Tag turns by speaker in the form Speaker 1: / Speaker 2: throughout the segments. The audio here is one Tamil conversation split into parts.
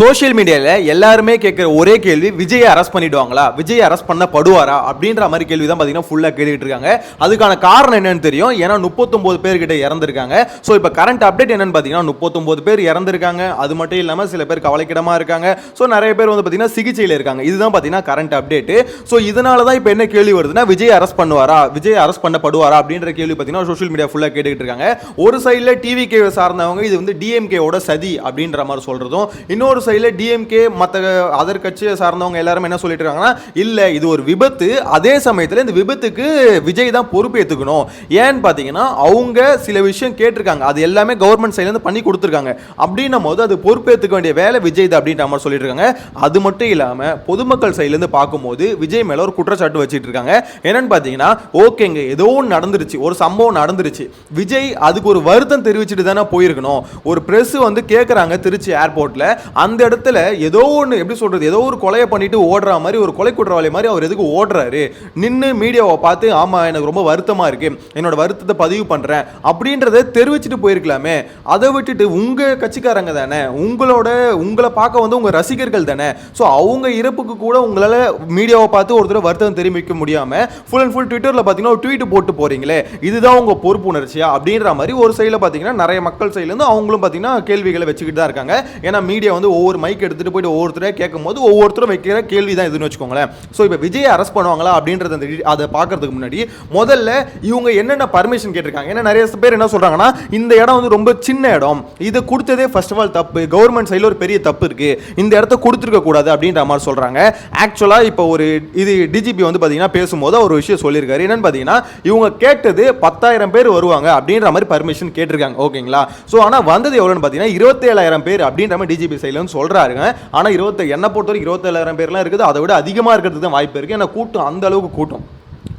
Speaker 1: சோஷியல் மீடியாவில் எல்லாருமே கேட்குற ஒரே கேள்வி விஜயை அரெஸ்ட் பண்ணிடுவாங்களா? விஜய் அரெஸ்ட் பண்ணப்படுவாரா அப்படின்ற மாதிரி கேள்வி தான் பார்த்தீங்கன்னா ஃபுல்லாக கேட்டுக்கிட்டு இருக்காங்க. அதுக்கான காரணம் என்னன்னு தெரியும். ஏன்னா முப்பத்தொம்போது பேர்கிட்ட இறந்துருக்காங்க. ஸோ இப்போ கரண்ட் அப்டேட் என்னன்னு பார்த்தீங்கன்னா முப்பத்தொம்போது பேர் இறந்துருக்காங்க. அது மட்டும் இல்லாமல் சில பேர் கவலைக்கிடமாக இருக்காங்க. ஸோ நிறைய பேர் வந்து பார்த்தீங்கன்னா சிகிச்சையில் இருக்காங்க. இதுதான் பார்த்தீங்கன்னா கரண்ட் அப்டேட்டு ஸோ இதனால தான் இப்போ என்ன கேள்வி வருதுன்னா விஜய் அரெஸ்ட் பண்ணுவாரா? விஜய் அரெஸ்ட் பண்ணப்படுவாரா அப்படின்ற கேள்வி பார்த்தீங்கன்னா சோஷியல் மீடியா ஃபுல்லாக கேட்டுக்கிட்டு இருக்காங்க. ஒரு சைடில் டிவிகே சார்ந்தவங்க இது வந்து டிஎம்கேவோட சதி அப்படின்ற மாதிரி சொல்கிறதும் இன்னொரு சைடில் டிஎம்கே மற்ற அதர் கட்சியை சார்ந்தவங்க எல்லாரும் என்ன சொல்லிட்டு இருக்காங்கன்னா இல்லை இது ஒரு விபத்து. அதே சமயத்தில் இந்த விபத்துக்கு விஜய் தான் பொறுப்பேற்றுக்கணும் ஏன்னு பார்த்தீங்கன்னா அவங்க சில விஷயம் கேட்டிருக்காங்க. அது எல்லாமே கவர்மெண்ட் சைட்லேருந்து பண்ணி கொடுத்துருக்காங்க. அப்படின்னும் போது அது பொறுப்பேற்றுக்க வேண்டிய வேலை விஜய் தான் அப்படின்ற மாதிரி சொல்லிட்டு இருக்காங்க அது மட்டும் இல்லாமல் பொதுமக்கள் சைட்லேருந்து பார்க்கும்போது விஜய் மேலே ஒரு குற்றச்சாட்டு வச்சுட்டு இருக்காங்க என்னன்னு பார்த்தீங்கன்னா ஓகேங்க ஏதோ ஒன்று நடந்துருச்சு. ஒரு சம்பவம் நடந்துருச்சு. விஜய் அதுக்கு ஒரு வருத்தம் தெரிவிச்சுட்டு தானே போயிருக்கணும். ஒரு ப்ரெஸ் வந்து கேட்குறாங்க திருச்சி ஏர்போர்ட்டில் அந்த இடத்துல ஏதோ ஒன்று எப்படி சொல்கிறது ஏதோ ஒரு கொலையை பண்ணிட்டு ஓடுற மாதிரி ஒரு கொலை குற்றவாளி மாதிரி அவர் எதுக்கு ஓடுறாரு? நின்று மீடியாவை பார்த்து ஆமாம் எனக்கு ரொம்ப வருத்தமாக இருக்குது என்னோட வருத்தத்தை பதிவு பண்ணுறேன் அப்படின்றத தெரிவிச்சுட்டு போயிருக்கலாமே. அதை விட்டுட்டு உங்கள் கட்சிக்காரங்க தானே உங்களோட உங்களை பார்க்க வந்து உங்கள் ரசிகர்கள் தானே. ஸோ அவங்க இறப்புக்கு கூட உங்களால் மீடியாவை பார்த்து ஒரு தடவை வருத்தம் தெரிவிக்க முடியாமல் ஃபுல் அண்ட் ஃபுல் ட்விட்டரில் பார்த்தீங்கன்னா ஒரு ட்வீட் போட்டு போகிறீங்களே இதுதான் உங்கள் பொறுப்பு உணர்ச்சியா அப்படின்ற மாதிரி ஒரு சைடில் பார்த்தீங்கன்னா நிறைய மக்கள் சைட்லேருந்து அவங்களும் பார்த்தீங்கன்னா கேள்விகளை வச்சுக்கிட்டு தான் இருக்காங்க. ஏன்னா மீடியா வந்து ஒவ்வொரு மைக் எடுத்துகிட்டு போயிட்டு ஒவ்வொருத்தரே கேட்கும் போது ஒவ்வொருத்தரும் வைக்கிற கேள்வி தான் இதுன்னு வச்சுக்கோங்களேன். ஸோ இப்போ விஜய் அரெஸ்ட் பண்ணுவாங்களா அப்படின்றத அந்த அதை பார்க்கறதுக்கு முன்னாடி முதல்ல இவங்க என்னென்ன பர்மிஷன் கேட்டிருக்காங்க? ஏன்னா நிறைய பேர் என்ன சொல்கிறாங்கன்னா இந்த இடம் வந்து ரொம்ப சின்ன இடம். இதை கொடுத்ததே ஃபர்ஸ்ட் ஆஃப் ஆல் தப்பு. கவர்மெண்ட் சைடில் ஒரு பெரிய தப்பு இருக்கு. இந்த இடத்த கொடுத்துருக்க கூடாது அப்படின்ற மாதிரி சொல்கிறாங்க ஆக்சுவலாக இப்போ ஒரு இது டிஜிபி வந்து பார்த்தீங்கன்னா பேசும்போது ஒரு விஷயம் சொல்லியிருக்காரு. என்னன்னு பார்த்தீங்கன்னா இவங்க கேட்டது பத்தாயிரம் பேர் வருவாங்க அப்படின்ற மாதிரி பர்மிஷன் கேட்டிருக்காங்க. ஓகேங்களா ஸோ ஆனால் வந்தது எவ்வளோன்னு பார்த்தீங்கன்னா இருபத்தேழாயிரம் பேர் அப்படின்ற மாதிரி டிஜிபி சைடில் வந்து சொல்கிறாருங்க ஆனால் இருபத்தி என்ன பொறுத்தவரைக்கும் இருபத்தேழாயிரம் பேர்லாம் இருக்குது. அதை விட அதிகமாக இருக்கிறதுக்கு தான் வாய்ப்பு இருக்குது ஏன்னா கூட்டம் அந்த அளவுக்கு கூட்டம்.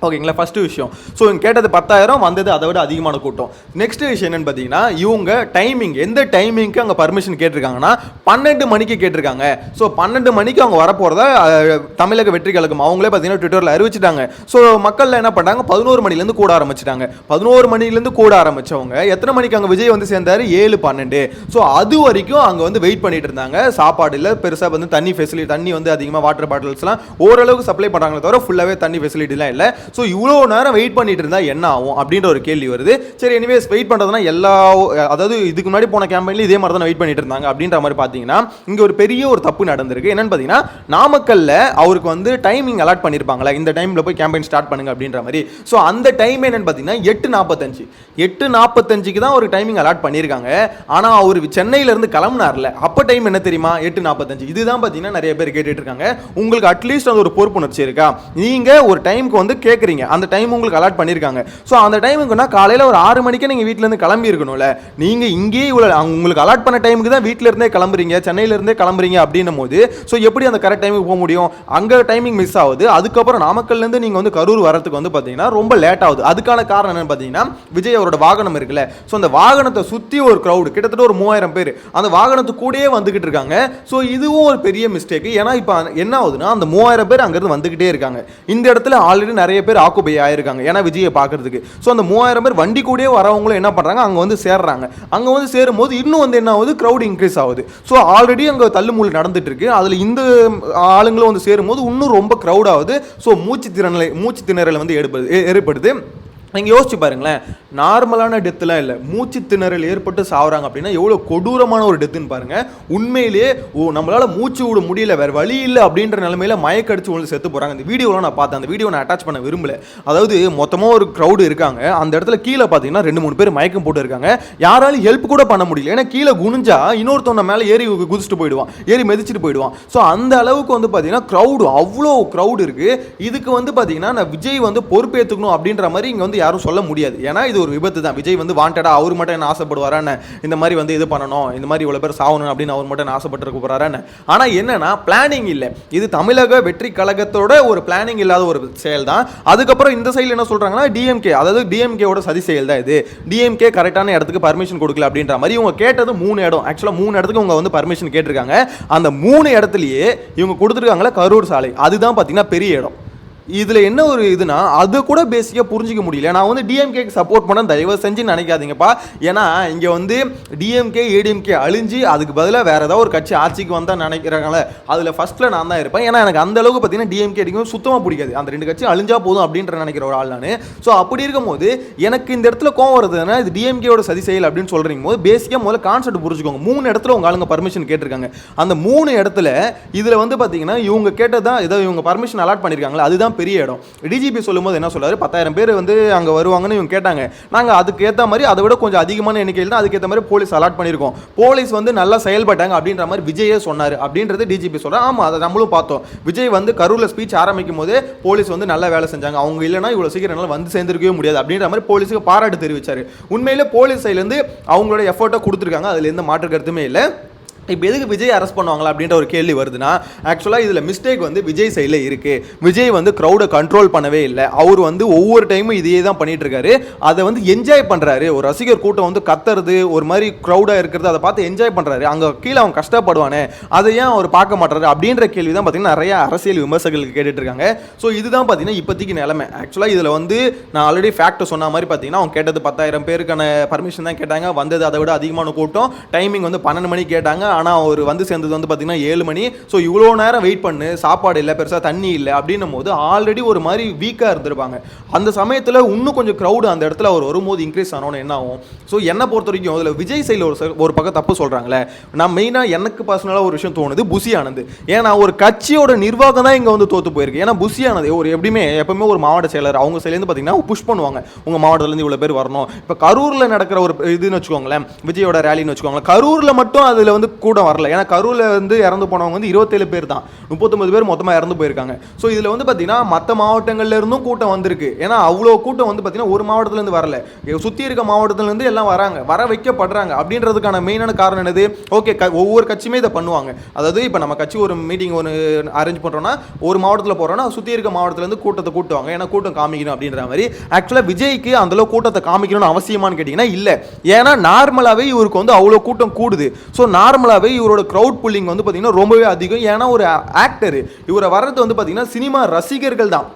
Speaker 1: ஓகேங்களா ஃபஸ்ட்டு விஷயம். ஸோ இவங்க கேட்டது பத்தாயிரம் வந்தது அதை விட அதிகமான கூட்டம். நெக்ஸ்ட் விஷயம் என்னன்னு பார்த்தீங்கன்னா இவங்க டைமிங் எந்த டைமிங்க்கு அங்கே பர்மிஷன் கேட்டிருக்காங்கன்னா பன்னெண்டு மணிக்கு கேட்டிருக்காங்க. ஸோ பன்னெண்டு மணிக்கு அவங்க வரப்போகிறத தமிழக வெற்றி கழகம் அவங்களே பார்த்தீங்கன்னா ட்விட்டரில் அறிவிச்சிட்டாங்க. ஸோ மக்கள் என்ன பண்ணாங்க பதினோரு மணிலேருந்து கூட ஆரம்பிச்சிட்டாங்க. பதினோரு மணிலேருந்து கூட ஆரம்பித்தவங்க எத்தனை மணிக்கு அங்கே விஜய் வந்து சேர்ந்தார்? ஏழு பன்னெண்டு. ஸோ அது வரைக்கும் அங்கே வந்து வெயிட் பண்ணிட்டு இருந்தாங்க. சாப்பாடு இல்லை பெருசாக வந்து தண்ணி ஃபெசிலிட்டி தண்ணி வந்து அதிகமாக வாட்டர் பாட்டில்ஸ்லாம் ஓரளவுக்கு சப்ளை பண்ணுறாங்களே தவிர ஃபுல்லாகவே தண்ணி ஃபெசிலிட்டிலாம் இல்லை. ஸோ இவ்வளோ நேரம் வெயிட் பண்ணிட்டு இருந்தால் என்ன ஆகும் அப்படின்ற ஒரு கேள்வி வருது. சரி எனிவேஸ் வெயிட் பண்ணுறதுனா எல்லா அதாவது இதுக்கு முன்னாடி போன கேம்பெயினில் இதே மாதிரி தான் வெயிட் பண்ணிட்டு இருந்தாங்க அப்படின்ற மாதிரி பார்த்தீங்கன்னா இங்கே ஒரு பெரிய ஒரு தப்பு நடந்திருக்கு. என்னன்னு பார்த்தீங்கன்னா நாமக்கல்ல அவருக்கு வந்து டைமிங் அலாட் பண்ணியிருப்பாங்களா இந்த டைமில் போய் கேம்பெயின் ஸ்டார்ட் பண்ணுங்க அப்படின்ற மாதிரி. ஸோ அந்த டைம் என்னன்னு பார்த்தீங்கன்னா எட்டு நாற்பத்தஞ்சு எட்டு நாற்பத்தஞ்சுக்கு தான் ஒரு டைமிங் அலாட் பண்ணியிருக்காங்க ஆனால் அவர் சென்னையிலேருந்து கிளம்புனார்ல. அப்போ டைம் என்ன தெரியுமா? எட்டு நாற்பத்தஞ்சு இதுதான் பார்த்தீங்கன்னா நிறைய பேர் கேட்டுட்டு இருக்காங்க. உங்களுக்கு அட்லீஸ்ட் அந்த ஒரு பொறுப்புணர்ச்சி இருக்கா? நீங்கள் ஒரு டைமுக்கு வந்து கேட்குறீங்க அந்த டைம் உங்களுக்கு அலாட் பண்ணியிருக்காங்க ஸோ அந்த டைமுக்குன்னா காலையில் ஒரு ஆறு மணிக்கே நீங்கள் வீட்டிலேருந்து கிளம்பி இருக்கணும்ல. நீங்கள் இங்கேயே இவ்வளோ அவங்க உங்களுக்கு அலாட் பண்ண டைமுக்கு தான் வீட்டிலேருந்தே கிளம்புறீங்க சென்னையிலேருந்தே கிளம்புறீங்க அப்படின்னும் போது ஸோ எப்படி அந்த கரெக்ட் டைமுக்கு போக முடியும்? அங்கே டைமிங் மிஸ் ஆகுது. அதுக்கப்புறம் நாமக்கல்லேருந்து நீங்கள் வந்து கரூர் வரதுக்கு வந்து பார்த்தீங்கன்னா ரொம்ப லேட் ஆகுது. அதுக்கான காரணம் என்னன்னு பார்த்தீங்கன்னா விஜய் அவரோட வாகனம் இருக்குல்ல. ஸோ அந்த வாகனத்தை சுற்றி ஒரு க்ரௌடு கிட்டத்தட்ட ஒரு மூவாயிரம் பேர். அந்த வாகனத்து கூடயே வந்துக்கிட்டு இருக்காங்க. ஸோ இதுவும் ஒரு பெரிய மிஸ்டேக் ஏன்னா இப்போ என்ன ஆகுதுன்னா அந்த மூவாயிரம் பேர் அங்கேருந்து வந்துக்கிட்டே இருக்காங்க. இந்த இடத்துல ஆல்ரெடி நிறைய பேர் ஆக்குபை ஆயிருக்காங்க. ஏன்னா விஜயை பார்க்கறதுக்கு. ஸோ அந்த மூவாயிரம் பேர் வண்டி கூடயே வரவங்களும் என்ன பண்ணுறாங்க அங்கே வந்து சேர்றாங்க. அங்கே வந்து சேரும்போது இன்னும் வந்து என்ன ஆகுது? க்ரௌட் இன்க்ரீஸ் ஆகுது. ஸோ ஆல்ரெடி அங்கே தள்ளுமுள்ளு நடந்துட்டு இருக்கு அதில் இந்த ஆளுங்களும் வந்து சேரும்போது இன்னும் ரொம்ப க்ரௌட் ஆகுது. ஸோ மூச்சு திறனை மூச்சு திணறலை வந்து ஏற்படுது. ஏற்படுது. நீங்கள் யோசிச்சு பாருங்களேன் நார்மலான டெத்துலாம் இல்லை. மூச்சு திணறல் ஏற்பட்டு சாவுறாங்க அப்படின்னா எவ்வளோ கொடூரமான ஒரு டெத்துன்னு பாருங்கள் உண்மையிலேயே ஓ நம்மளால் மூச்சு விட முடியல வேறு வழி இல்லை அப்படின்ற நிலமையில மயக்கடிச்சு உங்களுக்கு செத்து போகிறாங்க அந்த வீடியோலாம் நான் பார்த்தேன். அந்த வீடியோ நான் அட்டாச் பண்ண விரும்பல. அதாவது மொத்தமாக ஒரு க்ரௌடு இருக்காங்க. அந்த இடத்துல கீழே பார்த்தீங்கன்னா ரெண்டு மூணு பேர் மயக்கம் போட்டு இருக்காங்க. யாராலும் ஹெல்ப் கூட பண்ண முடியல. ஏன்னா கீழே குனிஞ்சா இன்னொருத்தவன மேலே ஏறி குதிச்சுட்டு போயிடுவான். ஏறி மிதிச்சிட்டு போயிடுவான். ஸோ அந்த அளவுக்கு வந்து பார்த்தீங்கன்னா க்ரௌடு அவ்வளோ க்ரௌடு இருக்குது இதுக்கு வந்து பார்த்தீங்கன்னா நான் விஜய் வந்து பொறுப்பேற்றுக்கணும் அப்படின்ற மாதிரி இங்கே வந்து யாரும் சொல்ல முடியாது. ஏன்னா இது ஒரு விபத்து தான். விஜய் வந்து வாண்டடா அவர் மட்டும் என்ன ஆசைப்படுவாரான்னு இந்த மாதிரி வந்து இது பண்ணணும். இந்த மாதிரி இவ்வளோ பேர் சாகணும் அப்படின்னு அவர் மட்டும் என்ன ஆசைப்பட்டு போறாரான்னு ஆனால் என்னன்னா பிளானிங் இல்லை. இது தமிழக வெற்றி கழகத்தோட ஒரு பிளானிங் இல்லாத ஒரு செயல் தான். அதுக்கப்புறம் இந்த சைடில் என்ன சொல்றாங்கன்னா டிஎம்கே அதாவது டிஎம்கேவோட சதி செயல் தான் இது. டிஎம்கே கரெக்டான இடத்துக்கு பர்மிஷன் கொடுக்கல அப்படின்ற மாதிரி இவங்க கேட்டது மூணு இடம். ஆக்சுவலாக மூணு இடத்துக்கு இவங்க வந்து பர்மிஷன் கேட்டிருக்காங்க. அந்த மூணு இடத்துலயே இவங்க கொடுத்துருக்காங்களே கரூர் சாலை. அதுதான் பார்த்தீங்கன்னா பெரிய இடம். இதில் என்ன ஒரு இதுனா அது கூட பேசிக்காக புரிஞ்சிக்க முடியல. நான் வந்து டிஎம்கேக்கு சப்போர்ட் பண்ண தயவு செஞ்சு நினைக்காதீங்கப்பா. ஏன்னா இங்கே வந்து டிஎம்கே ஏடிஎம்கே அழிஞ்சு அதுக்கு பதிலாக வேறு ஏதாவது ஒரு கட்சி ஆட்சிக்கு வந்தால் நினைக்கிறாங்களே அதில் ஃபஸ்ட்டில் நான் தான் இருப்பேன். ஏன்னா எனக்கு அந்த அளவுக்கு பார்த்தீங்கன்னா டிஎம்கே அடிக்கும் சுத்தமாக பிடிக்காது. அந்த ரெண்டு கட்சி அழிஞ்சா போதும் அப்படின்ற நினைக்கிற ஒரு ஆள் நான். ஸோ அப்படி இருக்கும்போது எனக்கு இந்த இடத்துல கோவம் வருதுன்னா இது டிஎம்கேயோட சதி செயல் அப்படின்னு சொல்கிறீங்க போது பேசிக்காக முதல்ல கான்செப்ட் புரிஞ்சுக்கோங்க. மூணு இடத்துல உங்கள் ஆளுங்க பர்மிஷன் கேட்டிருக்காங்க. அந்த மூணு இடத்துல இதில் வந்து பார்த்தீங்கன்னா இவங்க கேட்டதான் ஏதோ இவங்க பர்மிஷன் அலாட் பண்ணியிருக்காங்களா அதுதான் பெரிய இடம். டிஜிபி சொல்லும்போது என்ன சொல்றாரு? பத்தாயிரம் பேர் வந்து அங்கே வருவாங்கன்னு இவங்க கேட்டாங்க. நாங்கள் அதுக்கு ஏற்ற மாதிரி அதை விட கொஞ்சம் அதிகமான எண்ணிக்கையில் தான் அதுக்கேற்ற மாதிரி போலீஸ் அலாட் பண்ணியிருக்கோம். போலீஸ் வந்து நல்லா செயல்பட்டாங்க அப்படின்ற மாதிரி விஜயே சொன்னார் அப்படின்றது டிஜிபி சொல்கிறார் ஆமாம் அதை நம்மளும் பார்த்தோம். விஜய் வந்து கரூரில் ஸ்பீச் ஆரம்பிக்கும் போதே போலீஸ் வந்து நல்லா வேலை செஞ்சாங்க. அவங்க இல்லைன்னா இவ்வளோ சீக்கிரம் வந்து சேர்ந்திருக்கவே முடியாது அப்படின்ற மாதிரி போலீஸுக்கு பாராட்டு தெரிவித்தார் உண்மையிலே போலீஸ் சைட்லேருந்து அவங்களோட எஃபர்ட்டை கொடுத்துருக்காங்க. அதில் எந்த மாற்று கருத்துமே இல்லை. இப்போ எதுக்கு விஜய் அரெஸ்ட் பண்ணுவாங்களா அப்படின்ற ஒரு கேள்வி வருதுன்னா ஆக்சுவலாக இதில் மிஸ்டேக் வந்து விஜய் சைடில் இருக்கு. விஜய் வந்து க்ரௌடை கண்ட்ரோல் பண்ணவே இல்லை. அவர் வந்து ஒவ்வொரு டைமும் இதையே தான் பண்ணிட்டு இருக்காரு. அதை வந்து என்ஜாய் பண்ணுறாரு ஒரு ரசிகர் கூட்டம் வந்து கத்துறது ஒரு மாதிரி க்ரௌடாக இருக்கிறது அதை பார்த்து என்ஜாய் பண்ணுறாரு அங்கே கீழே அவன் கஷ்டப்படுவானே. அதை ஏன் அவர் பார்க்க மாட்டாரு அப்படின்ற கேள்வி தான் பார்த்தீங்கன்னா நிறைய அரசியல் விமர்சகர்கள் கேட்டுட்டு இருக்காங்க ஸோ இதுதான் பார்த்தீங்கன்னா இப்போதைக்கு நிலைமை. ஆக்சுவலாக இதில் வந்து நான் ஆல்ரெடி ஃபேக்ட் சொன்ன மாதிரி பார்த்தீங்கன்னா அவங்க கேட்டது பத்தாயிரம் பேருக்கான பர்மிஷன் தான் கேட்டாங்க. வந்தது அதை விட அதிகமான கூட்டம். டைமிங் வந்து பன்னெண்டு மணிக்கு கேட்டாங்க. ஆனால் அவர் வந்து சேர்ந்தது வந்து பார்த்தீங்கன்னா ஏழு மணி. ஸோ இவ்வளோ நேரம் வெயிட் பண்ணு சாப்பாடு இல்லை பெருசாக தண்ணி இல்லை அப்படின்னும் போது ஆல்ரெடி ஒரு மாதிரி வீக்காக இருந்திருப்பாங்க. அந்த சமயத்தில் இன்னும் கொஞ்சம் க்ரௌடு அந்த இடத்துல அவர் வரும்போது இன்க்ரீஸ் ஆனோன்னு என்ன ஆகும்? ஸோ என்னை பொறுத்த வரைக்கும் அதில் விஜய் சைடில் ஒரு ஒரு பக்கம் தப்பு சொல்கிறாங்களே நான் மெயினாக எனக்கு பர்சனலாக ஒரு விஷயம் தோணுது புசி ஆனது. ஏன்னா ஒரு கட்சியோட நிர்வாகம் தான் இங்கே வந்து தோற்று போயிருக்கு. ஏன்னா புசி ஆனது ஒரு எப்படியுமே எப்பவுமே ஒரு மாவட்ட செயலர் அவங்க சைலேருந்து பார்த்தீங்கன்னா புஷ் பண்ணுவாங்க. உங்கள் மாவட்டத்துலேருந்து இவ்வளோ பேர் வரணும். இப்போ கரூரில் நடக்கிற ஒரு இதுன்னு வச்சுக்கோங்களேன் விஜயோட ரேலின்னு வச்சுக்கோங்களேன் கரூரில் மட்டும் அதில் வந்து கூட வரல. ஏன்னா கரூரில் வந்து இறந்து போனவங்க வந்து இருபத்தேழு பேர் தான். முப்பத்தொம்பது பேர் மொத்தமாக இறந்து போயிருக்காங்க. ஸோ இதில் வந்து பார்த்தீங்கன்னா மற்ற மாவட்டங்கள்ல இருந்தும் கூட்டம் வந்திருக்கு. ஏன்னா அவ்வளோ கூட்டம் வந்து பார்த்தீங்கன்னா ஒரு மாவட்டத்துலேருந்து வரல. சுற்றி இருக்க மாவட்டத்துலேருந்து எல்லாம் வராங்க. வர வைக்கப்படுறாங்க. அப்படின்றதுக்கான மெயினான காரணம் என்னது? ஓகே ஒவ்வொரு கட்சியுமே இதை பண்ணுவாங்க. அதாவது இப்போ நம்ம கட்சி ஒரு மீட்டிங் ஒன்று அரேஞ்ச் பண்ணுறோன்னா ஒரு மாவட்டத்தில் போகிறோன்னா சுற்றி இருக்க மாவட்டத்துலேருந்து கூட்டத்தை கூட்டுவாங்க. ஏன்னா கூட்டம் காமிக்கணும் அப்படின்ற மாதிரி. ஆக்சுவலாக விஜய்க்கு அந்தளவு கூட்டத்தை காமிக்கணும்னு அவசியமான்னு கேட்டிங்கன்னா இல்லை. ஏன்னா நார்மலாகவே இவருக்கு வந்து அவ்வளோ கூட்டம் கூடுது. ஸோ நார்மலாக நார்மலாகவே இவரோட க்ரௌட் புல்லிங் வந்து பார்த்திங்கன்னா ரொம்பவே அதிகம். ஏன்னா ஒரு ஆக்டர் இவரை வர்றது வந்து பார்த்திங்கன்னா சினிமா ரசிகர்கள் தான்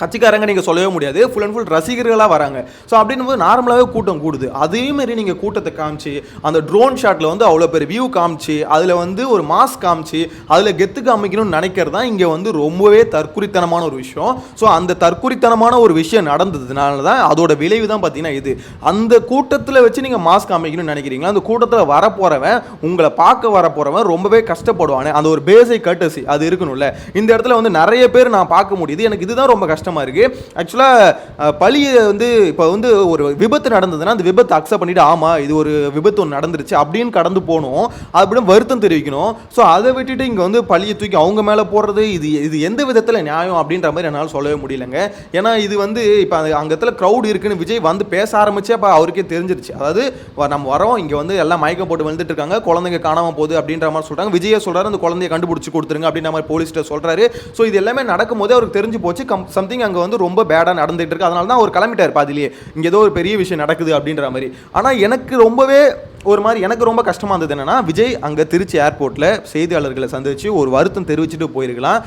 Speaker 1: கட்சிக்காரங்க நீங்கள் சொல்லவே முடியாது. ஃபுல் அண்ட் ஃபுல் ரசிகர்களாக வராங்க. ஸோ அப்படின்னும் போது நார்மலாகவே கூட்டம் கூடுது. அதே நீங்கள் கூட்டத்தை காமிச்சு அந்த ட்ரோன் ஷாட்டில் வந்து அவ்வளோ பெரிய வியூ காமிச்சு அதில் வந்து ஒரு மாஸ் காமிச்சு அதில் கெத்து காமிக்கணும்னு நினைக்கிறது தான் இங்கே வந்து ரொம்பவே தற்குறித்தனமான ஒரு விஷயம். ஸோ அந்த தற்குறித்தனமான ஒரு விஷயம் நடந்ததுனால தான் அதோட விளைவு தான் பார்த்தீங்கன்னா இது. அந்த கூட்டத்தில் வச்சு நீங்கள் மாஸ் காமிக்கணும்னு நினைக்கிறீங்களா? அந்த கூட்டத்தில் வரப்போகிறவன் உங்களை பார்க்க வரப்போகிறவன் ரொம்பவே கஷ்டப்படுவானே. அந்த ஒரு பேசிக் கட்டசி அது இருக்கணும்ல. இந்த இடத்துல வந்து நிறைய பேர் நான் பார்க்க முடியுது. எனக்கு இதுதான் ரொம்ப கஷ்டம் இருக்குது ஆக்சுவலாக பழியை வந்து இப்போ வந்து ஒரு விபத்து நடந்ததுன்னா அந்த விபத்தை அக்செப்ட் பண்ணிட்டு ஆமாம் இது ஒரு விபத்து ஒன்று நடந்துருச்சு அப்படின்னு கடந்து போகணும். அப்படின்னு வருத்தம் தெரிவிக்கணும். ஸோ அதை விட்டுட்டு இங்கே வந்து பழியை தூக்கி அவங்க மேலே போடுறது இது இது எந்த விதத்தில் நியாயம் அப்படின்ற மாதிரி என்னால் சொல்லவே முடியலங்க. ஏன்னா இது வந்து இப்போ அந்த இடத்துல க்ரௌடு இருக்குன்னு விஜய் வந்து பேச ஆரம்பிச்சு அப்போ அவருக்கே தெரிஞ்சிருச்சு. அதாவது வ- நம்ம வரோம் இங்கே வந்து எல்லாம் மயக்கம் போட்டு வந்துட்டு இருக்காங்க குழந்தைங்க காணாமல் போகுது அப்படின்ற மாதிரி சொல்கிறாங்க விஜயை சொல்கிறாரு அந்த குழந்தைய கண்டுபிடிச்சி கொடுத்துருங்க அப்படின்ற மாதிரி போலீஸ்கிட்ட சொல்கிறாரு ஸோ இது எல்லாமே நடக்கும்போது அவருக்கு தெரிஞ்சு போச்சு. கம் சம்திங் அங்கே வந்து ரொம்ப பேடாக நடந்துட்டு இருக்கு. அதனால தான் அவர் கிளம்பிட்டார் பாதிலேயே இங்கே ஏதோ ஒரு பெரிய விஷயம் நடக்குது அப்படின்ற மாதிரி. ஆனால் எனக்கு ரொம்பவே ஒரு மாதிரி எனக்கு ரொம்ப கஷ்டமாக இருந்தது என்னென்னா விஜய் அங்கே திருச்சி ஏர்போர்ட்டில் செய்தியாளர்களை சந்திச்சு ஒரு வருத்தம் தெரிவிச்சுட்டு போயிருக்கலாம்.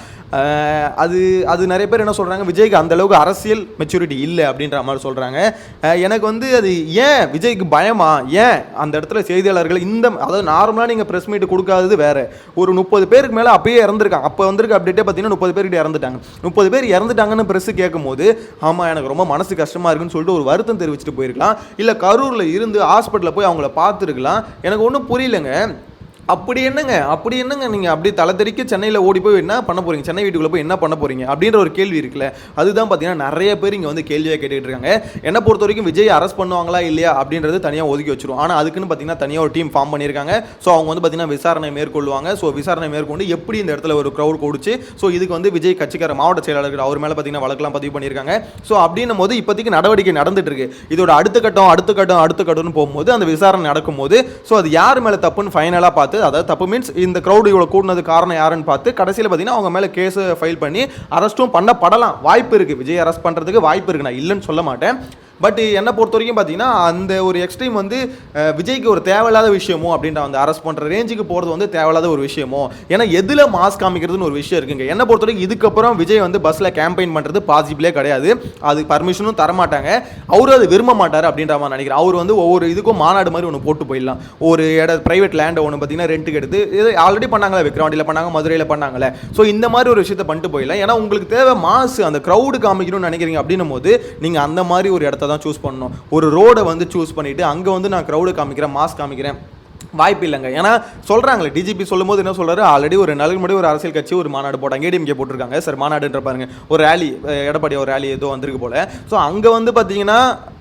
Speaker 1: அது அது நிறைய பேர் என்ன சொல்கிறாங்க விஜய்க்கு அந்தளவுக்கு அரசியல் மெச்சூரிட்டி இல்லை அப்படின்ற மாதிரி சொல்கிறாங்க எனக்கு வந்து அது ஏன் விஜய்க்கு பயமா? ஏன் அந்த இடத்துல செய்தியாளர்கள் இந்த அதாவது நார்மலாக நீங்கள் ப்ரெஸ் மீட் கொடுக்காதது வேறு. ஒரு முப்பது பேருக்கு மேலே அப்பயே இறந்துருக்காங்க. அப்போ வந்திருக்க அப்டேட்டே பார்த்தீங்கன்னா முப்பது பேர்கிட்ட இறந்துட்டாங்க. முப்பது பேர் இறந்துட்டாங்கன்னு ப்ரெஸ்ஸு கேட்கும்போது ஆமாம் எனக்கு ரொம்ப மனசு கஷ்டமாக இருக்குன்னு சொல்லிட்டு ஒரு வருத்தம் தெரிவிச்சுட்டு போயிருக்கலாம். இல்லை கரூரில் இருந்து ஹாஸ்பிட்டலில் போய் அவங்கள பார்த்து இருக்கலாம் எனக்கு ஒன்றும் புரியலங்க. அப்படி என்னங்க? அப்படி என்னங்க நீங்கள் அப்படி தலை தெறிக்க சென்னையில் ஓடி போய் என்ன பண்ண போகிறீங்க சென்னை வீட்டுக்குள்ளே போய் என்ன பண்ண போறீங்க? அப்படின்ற ஒரு கேள்வி இருக்குல்ல. அதுதான் பார்த்தீங்கன்னா நிறைய பேர் இங்கே வந்து கேள்வியாக கேட்டுக்கிட்டு இருக்காங்க. என்னை பொறுத்த வரைக்கும் விஜய் அரெஸ்ட் பண்ணுவாங்களா இல்லையா அப்படின்றது தனியாக ஒதுக்கி வச்சிருவோம். ஆனால் அதுக்குன்னு பார்த்தீங்கன்னா தனியாக ஒரு டீம் ஃபார்ம் பண்ணியிருக்காங்க. ஸோ அவங்க வந்து பார்த்தீங்கன்னா விசாரணை மேற்கொள்வாங்க. ஸோ விசாரணை மேற்கொண்டு எப்படி இந்த இடத்துல ஒரு க்ரௌட் கூடிச்சு? ஸோ இதுக்கு வந்து விஜய் கட்சிக்கார மாவட்ட செயலாளர்கள் அவர் மேலே பார்த்தீங்கன்னா வழக்கெல்லாம் பதிவு பண்ணியிருக்காங்க. ஸோ அப்படின்னும் போது இப்போதைக்கு நடவடிக்கை நடந்துட்டு இருக்கு. இதோட அடுத்த கட்டம் அடுத்த கட்டம் அடுத்த கட்டம்னு போகும்போது அந்த விசாரணை நடக்கும்போது ஸோ அது யார் மேலே தப்புன்னு ஃபைனலாக பார்த்து அதாவது தப்பு மீன்ஸ் இந்த க்ரௌடு இவ்வளோ கூடினது காரணம் யாருன்னு பார்த்து கடைசியில் பார்த்தீங்கன்னா அவங்க மேலே கேஸு ஃபைல் பண்ணி அரெஸ்ட்டும் பண்ணப்படலாம். வாய்ப்பு இருக்குது விஜய் அரெஸ்ட் பண்ணுறதுக்கு வாய்ப்பு இருக்கு. நான் இல்லைன்னு சொல்ல மாட்டேன். பட் என்னை பொறுத்த வரைக்கும் பார்த்தீங்கன்னா அந்த ஒரு எக்ஸ்ட்ரீம் வந்து விஜய்க்கு ஒரு தேவையில்லாத விஷயமோ அப்படின்ற அந்த அரெஸ்ட் பண்ணுற ரேஞ்சுக்கு போகிறது வந்து தேவையில்லாத ஒரு விஷயமோ ஏன்னா எதில் மாஸ் காமிக்கிறதுன்னு ஒரு விஷயம் இருக்குங்க. என்னை பொறுத்த வரைக்கும் இதுக்கப்புறம் விஜய் வந்து பஸ்ஸில் கேம்பெயின் பண்ணுறது பாசிபிளே கிடையாது. அது பர்மிஷனும் தரமாட்டாங்க. அவரும் அது விரும்ப மாட்டார் அப்படின்ற மாதிரி நினைக்கிறேன். அவர் வந்து ஒவ்வொரு இதுக்கும் மாநாடு மாதிரி ஒன்று போட்டு போயிடலாம். ஒரு இட ப்ரைவேட் லேண்டை ஒன்று பார்த்தீங்கன்னா ரெண்ட்டுக்கு எடுத்து இது ஆல்ரெடி பண்ணாங்களே விக்ரவாண்டியில் பண்ணாங்க மதுரையில் பண்ணாங்களே. ஸோ இந்த மாதிரி ஒரு விஷயத்தை பண்ணிட்டு போயிடலாம். ஏன்னா உங்களுக்கு தேவை மாசு அந்த க்ரௌடு காமிக்கணும்னு நினைக்கிறீங்க அப்படின்னும் போது நீங்கள் அந்த மாதிரி ஒரு இடத்த தான் சூஸ் பண்ணணும். ஒரு ரோடை வந்து சூஸ் பண்ணிட்டு அங்கே வந்து நான் க்ரௌடு காமிக்கிறேன் மாஸ் காமிக்கிறேன். வாய்ப்பு இல்லைங்க ஏன்னா சொல்கிறாங்களே டிஜிபி சொல்லும்போது என்ன சொல்கிறாரு ஆல்ரெடி ஒரு நாளுக்கு முன்னாடி ஒரு அரசியல் கட்சி ஒரு மாநாடு போட்டாங்க ஏடிஎம்கே போட்டிருக்காங்க. சார் மாநாடுன்ற பாருங்க. ஒரு ரேலி எடப்பாடி ஒரு ரேலி ஏதோ வந்திருக்கு போல. ஸோ அங்கே வந்து பார்த்தீங்கன்னா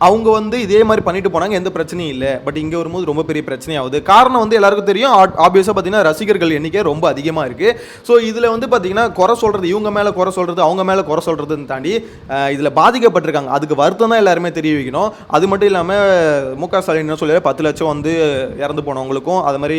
Speaker 1: அவங்க வந்து இதே மாதிரி பண்ணிட்டு போனாங்க எந்த பிரச்சனையும் இல்லை. பட் இங்கே வரும்போது ரொம்ப பெரிய பிரச்சனையாகுது. காரணம் வந்து எல்லாருக்கும் தெரியும். ஆப்வியஸாக பார்த்தீங்கன்னா ரசிகர்கள் எண்ணிக்கை ரொம்ப அதிகமாக இருக்குது ஸோ இதில் வந்து பார்த்தீங்கன்னா குறை சொல்கிறது இவங்க மேலே குறை சொல்கிறது அவங்க மேலே குறை சொல்கிறதுன்னு தாண்டி இதில் பாதிக்கப்பட்டிருக்காங்க. அதுக்கு வருத்தம் தான் எல்லாருமே தெரிய வைக்கணும் அது மட்டும் இல்லாமல் மு க ஸ்டாலின் என்ன சொல்லி பத்து லட்சம் வந்து இறந்து போனவங்களும் போனவங்களுக்கும் அது மாதிரி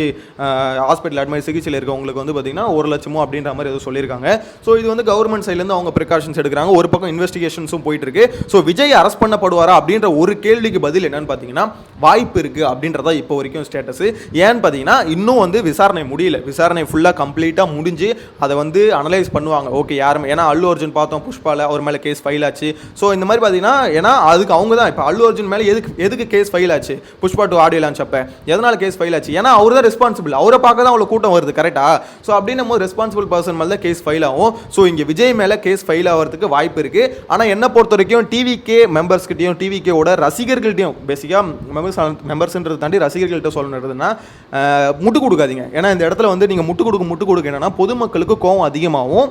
Speaker 1: ஹாஸ்பிட்டல் அட்மைட் சிகிச்சையில் இருக்கவங்களுக்கு வந்து பார்த்தீங்கன்னா ஒரு லட்சமோ அப்படின்ற மாதிரி ஏதோ சொல்லியிருக்காங்க. ஸோ இது வந்து கவர்மெண்ட் சைட்லேருந்து அவங்க ப்ரிகாஷன்ஸ் எடுக்கிறாங்க. ஒரு பக்கம் இன்வெஸ்டிகேஷன்ஸும் போயிட்டு இருக்கு ஸோ விஜய் அரெஸ்ட் பண்ணப்படுவாரா அப்படின்ற ஒரு கேள்விக்கு பதில் என்னன்னு பார்த்தீங்கன்னா வாய்ப்பு இருக்கு அப்படின்றதா இப்போ வரைக்கும் ஸ்டேட்டஸ் ஏன்னு பார்த்தீங்கன்னா இன்னும் வந்து விசாரணை முடியல. விசாரணை ஃபுல்லாக கம்ப்ளீட்டாக முடிஞ்சு அதை வந்து அனலைஸ் பண்ணுவாங்க. ஓகே யாருமே ஏன்னா அல்லு அர்ஜுன் பார்த்தோம் புஷ்பால அவர் மேலே கேஸ் ஃபைல் ஆச்சு. ஸோ இந்த மாதிரி பார்த்தீங்கன்னா ஏன்னா அதுக்கு அவங்க தான். இப்போ அல்லு அர்ஜுன் மேலே எதுக்கு எதுக்கு கேஸ் ஃபைல் ஆச்சு? புஷ்பா டூ ஆடியோ லான்ச் அப்போ. எதனால் கேஸ் ஃபைல் ஆச்சு? ஏன்னா அவர் தான் ரெஸ்பான்சிபிள் அவரை பார்க்க தான் அவ்வளோ கூட்டம் வருது கரெக்டாக ஸோ அப்படின்னும் போது ரெஸ்பான்சிபிள் பர்சன் மேலே தான் கேஸ் ஃபைல் ஆகும். ஸோ இங்கே விஜய் மேலே கேஸ் ஃபைல் ஆகிறதுக்கு வாய்ப்பு இருக்குது ஆனால் என்னை பொறுத்த வரைக்கும் டிவிகே மெம்பர்ஸ்கிட்டையும் டிவிகேவோட ரசிகர்கள்ட்டையும் பேசிக்காக மெம்பர்ஸ் மெம்பர்ஸ்ன்றது தாண்டி ரசிகர்கள்ட்ட சொல்லணுன்றதுன்னா முட்டு கொடுக்காதீங்க. ஏன்னா இந்த இடத்துல வந்து நீங்கள் முட்டு கொடுக்க முட்டு கொடுக்க என்னன்னா பொதுமக்களுக்கு கோவம் அதிகமாகும்.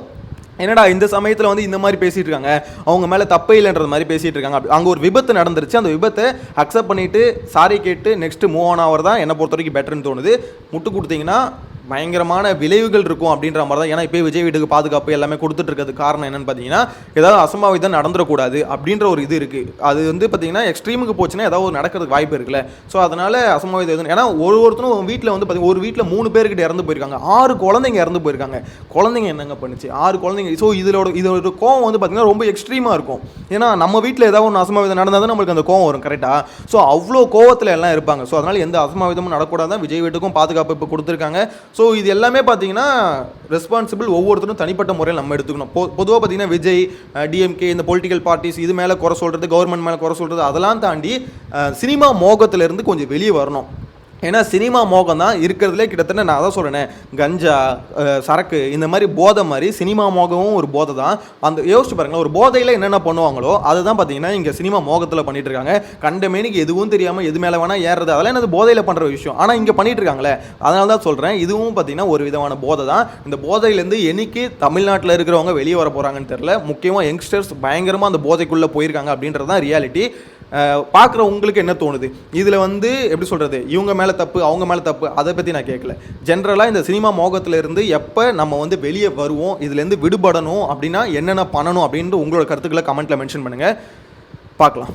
Speaker 1: என்னடா இந்த சமயத்தில் வந்து இந்த மாதிரி பேசிட்டு இருக்காங்க அவங்க மேலே தப்பே இல்லைன்றது மாதிரி பேசிட்டு இருக்காங்க அப்படி- அங்கே ஒரு விபத்து நடந்துருச்சு. அந்த விபத்தை அக்செப்ட் பண்ணிட்டு சாரி கேட்டு நெக்ஸ்ட் மூவ் ஆன் ஆவர் தான் என்னை பொறுத்த வரைக்கும் பெட்டர்னு தோணுது. முட்டு கொடுத்தீங்கன்னா பயங்கரமான விளைவுகள் இருக்கும் அப்படின்ற மாதிரி தான். ஏன்னா இப்போ விஜய் வீட்டுக்கு பாதுகாப்பு எல்லாமே கொடுத்துட்டு காரணம் என்னன்னு பார்த்தீங்கன்னா ஏதாவது அசம்பாவிதம் நடந்துடக்கூடாது அப்படின்ற ஒரு இது இருக்குது அது வந்து பார்த்தீங்கன்னா எக்ஸ்ட்ரீமுக்கு போச்சுன்னா ஏதாவது ஒரு நடக்கிறதுக்கு வாய்ப்பு இருக்குல்ல. ஸோ அதனால அசம்பாவிதம் எதுவும் ஏன்னா ஒரு ஒருத்தரும் வீட்டில் வந்து பார்த்தீங்கன்னா ஒரு வீட்டில் மூணு பேர்கிட்ட இறந்து போயிருக்காங்க. ஆறு குழந்தைங்க இறந்து போயிருக்காங்க. குழந்தைங்க என்னங்க பண்ணுச்சு? ஆறு குழந்தைங்க. ஸோ இதோட இதோட கோவம் வந்து பார்த்தீங்கன்னா ரொம்ப எக்ஸ்ட்ரீமாக இருக்கும். ஏன்னா நம்ம வீட்டில் ஏதாவது ஒன்று அசம்பாவிதம் நடந்தால் தான் நம்மளுக்கு அந்த கோவம் வரும் கரெக்டாக ஸோ அவ்வளோ கோவத்தில் எல்லாம் இருப்பாங்க. ஸோ அதனால் எந்த அசம்பாவிதமும் நடக்கூடாது தான் விஜய் வீட்டுக்கும் பாதுகாப்பு இப்போ கொடுத்துருக்காங்க. ஸோ இது எல்லாமே பார்த்தீங்கன்னா ரெஸ்பான்சிபிள் ஒவ்வொருத்தரும் தனிப்பட்ட முறையில் நம்ம எடுத்துக்கணும். பொ பொதுவாக பார்த்தீங்கன்னா விஜய் டிஎம்கே இந்த பொலிட்டிக்கல் பார்ட்டிஸ் இது மேலே குறை சொல்கிறது கவர்மெண்ட் மேலே குறை சொல்கிறது அதெல்லாம் தாண்டி சினிமா மோகத்திலேருந்து கொஞ்சம் வெளியே வரணும். ஏன்னா சினிமா மோகம் தான் இருக்கிறதுலே கிட்டத்தட்ட நான் அதான் சொல்கிறேனே கஞ்சா சரக்கு இந்த மாதிரி போதை மாதிரி சினிமா மோகமும் ஒரு போதை தான் அந்த யோசிச்சு பாருங்களேன் ஒரு போதையில் என்னென்ன பண்ணுவாங்களோ அதுதான் பார்த்தீங்கன்னா இங்கே சினிமா மோகத்தில் பண்ணிட்டு இருக்காங்க கண்டமேனிக்கு எதுவும் தெரியாமல் எது மேலே வேணால் ஏறுறது அதெல்லாம் எனது போதையில் பண்ணுற விஷயம். ஆனால் இங்கே பண்ணிட்டு இருக்காங்களே அதனால தான் சொல்கிறேன் இதுவும் பார்த்தீங்கன்னா ஒரு விதமான போதை தான் இந்த போதையிலேருந்து என்னைக்கு தமிழ்நாட்டில் இருக்கிறவங்க வெளியே வர போகிறாங்கன்னு தெரில முக்கியமாக யங்ஸ்டர்ஸ் பயங்கரமாக அந்த போதைக்குள்ளே போயிருக்காங்க அப்படின்றது தான் ரியாலிட்டி பார்க்குற உங்களுக்கு என்ன தோணுது? இதில் வந்து எப்படி சொல்கிறது இவங்க மேலே தப்பு அவங்க மேலே தப்பு அதை பற்றி நான் கேட்கல ஜென்ரலாக இந்த சினிமா மோகத்துல இருந்து எப்போ நம்ம வந்து வெளியே வருவோம் இதுலேருந்து விடுபடணும் அப்படின்னா என்னென்ன பண்ணணும் அப்படின்ட்டு உங்களோட கருத்துக்களை கமெண்ட்டில் மென்ஷன் பண்ணுங்கள் பார்க்கலாம்.